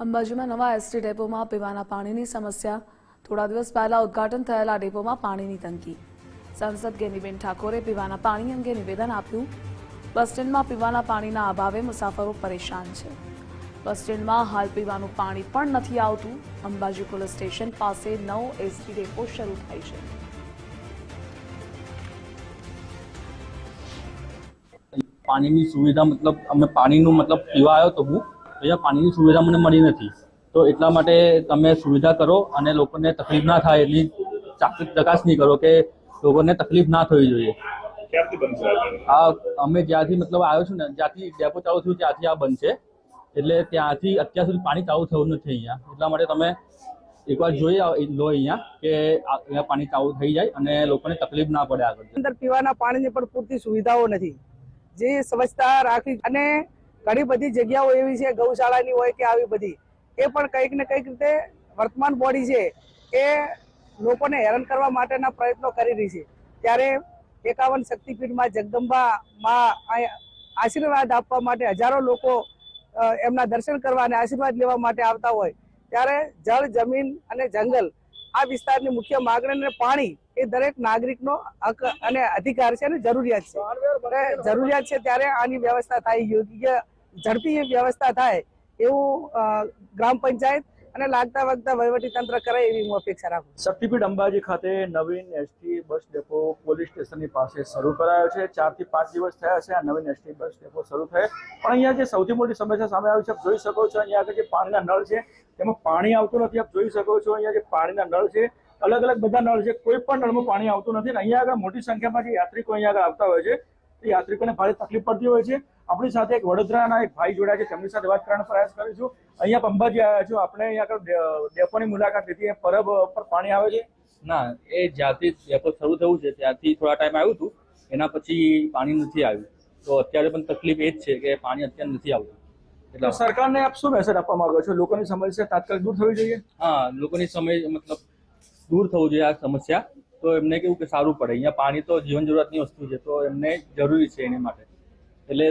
અંબાજીમાં નવા એસટી ડેપોમાં પીવાના પાણીની સમસ્યા. થોડા દિવસ પહેલા ઉદઘાટન થયેલા ડેપોમાં પાણીની તંગી સાંસદ ગેનીબેન ઠાકોરે પીવાના પાણી અંગે નિવેદન આપ્યું. બસ સ્ટેન્ડમાં પીવાના પાણીના અભાવે મુસાફરો પરેશાન છે. બસ સ્ટેન્ડમાં હાલ પીવાનું પાણી પણ નથી આવતું. અંબાજી પોલીસ સ્ટેશન પાસે નવ એસટી ડેપો શરૂ થાય છે. પાણીની સુવિધા મતલબ અમે પાણીનું મતલબ પીવા આવ્યો તો હું અહીંયા પાણીની સુવિધા મને મળી નથી. તો એટલા માટે તમે સુવિધા કરો અને લોકોને તકલીફ ના થાય એટલી ચાકરી ચકાસણી કરો કે લોકોને તકલીફ ના થવી જોઈએ. આ અમે જ્યાંથી મતલબ આવ્યો છું ને જ્યાંથી ડેપો ચાલુ થયું ત્યાંથી આ બંધ છે. એટલે ત્યાંથી અત્યાર સુધી પાણી ચાલુ થયું નથી અહીંયા. એટલા માટે તમે એકવાર જોઈ લો અહીંયા કે આ- અહીંયા પાણી ચાલુ થઈ જાય અને લોકોને તકલીફ ના પડે આગળ. અંદર પીવાના પાણીની પણ પૂરતી સુવિધાઓ નથી. જે સ્વચ્છતા રાખી અને ઘણી બધી જગ્યાઓ એવી છે, ગૌશાળાની હોય કે આવી બધી, એ પણ કંઈક ને કંઈક રીતે વર્તમાન બોડી છે એ લોકોને હેરાન કરવા માટેના પ્રયત્નો કરી રહી છે. ત્યારે એકાવન શક્તિપીઠમાં જગદંબા માં આશીર્વાદ આપવા માટે હજારો લોકો એમના દર્શન કરવા અને આશીર્વાદ લેવા માટે આવતા હોય. ત્યારે જળ, જમીન અને જંગલ આ વિસ્તારની મુખ્ય માગણી અને પાણી એ દરેક નાગરિકનો હક અને અધિકાર છે અને જરૂરિયાત છે. જરૂરિયાત છે ત્યારે આની વ્યવસ્થા થાય, યોગ્ય ઝડપી વ્યવસ્થા થાય એવું ગ્રામ પંચાયત અને લાગતા વાગતા વહીવટી તંત્ર કરે એવી હું અપેક્ષા રાખું શક્તિપીઠ અંબાજી ખાતે નવીન એસટી બસ ડેપો પોલીસ સ્ટેશનની પાસે શરૂ કરાયો છે. ચારથી પાંચ દિવસ થયા છે આ નવીન એસટી બસ ડેપો શરૂ થયે. પણ અહીંયા જે સૌથી મોટી સમસ્યા સામે આવી છે, આપ જોઈ શકો છો અહીંયા આગળ જે પાણીના નળ છે, તેમાં પાણી આવતું નથી. આપ જોઈ શકો છો અહીંયા જે પાણીના નળ છે, અલગ અલગ બધા નળ છે. કોઈ પણ નળમાં પાણી આવતું નથી. અહીંયા આગળ મોટી સંખ્યામાં જે યાત્રિકો અહીંયા આગળ આવતા હોય છે, તે યાત્રિકોને ભારે તકલીફ પડતી હોય છે. આપણી સાથે એક વડોદરાના એક ભાઈ જોડાયા છે તેમની સાથે વાત કરવાનો પ્રયાસ કરીશું. અહીંયા પંબાજી આવ્યા છો આપણે અહીંયા આગળ ડેપોની મુલાકાત લીધી પરબ પર પાણી આવે છે? ના એ જ્યાંથી ડેપો શરૂ થયું છે ત્યાંથી થોડા ટાઈમ આવ્યું હતું એના પછી પાણી નથી આવ્યું. તો અત્યારે પણ તકલીફ એ જ છે કે પાણી અત્યારે નથી આવતું. એટલે સરકારને આપ શું મેસેજ આપવા માંગો છો? લોકોની સમસ્યા તાત્કાલિક દૂર થવી જોઈએ? હા લોકોની સમય મતલબ દૂર થવું જોઈએ આ સમસ્યા. તો એમને કેવું કે સારું પડે. અહીંયા પાણી તો જીવન જરૂરિયાતની વસ્તુ છે તો એમને જરૂરી છે એની માટે. એટલે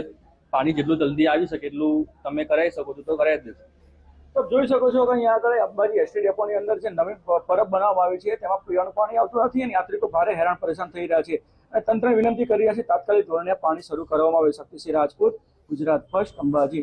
પાણી જેટલું જલ્દી આવી શકે એટલું તમે કરાવી શકો છો તો કરાવી દેશો. તો જોઈ શકો છો કે અહીંયા આગળ અંબાજી એસટી ડેપોની અંદર જે નવી પરબ બનાવવામાં આવી છે, તેમાં પીવાનું પાણી આવતું નથી અને યાત્રિકો ભારે હેરાન પરેશાન થઈ રહ્યા છે. અને તંત્રને વિનંતી કરી રહ્યા છે, તાત્કાલિક ધોરણે પાણી શરૂ કરવામાં આવે, શક્તિસિંહ રાજપૂત, ગુજરાત ફર્સ્ટ, અંબાજી.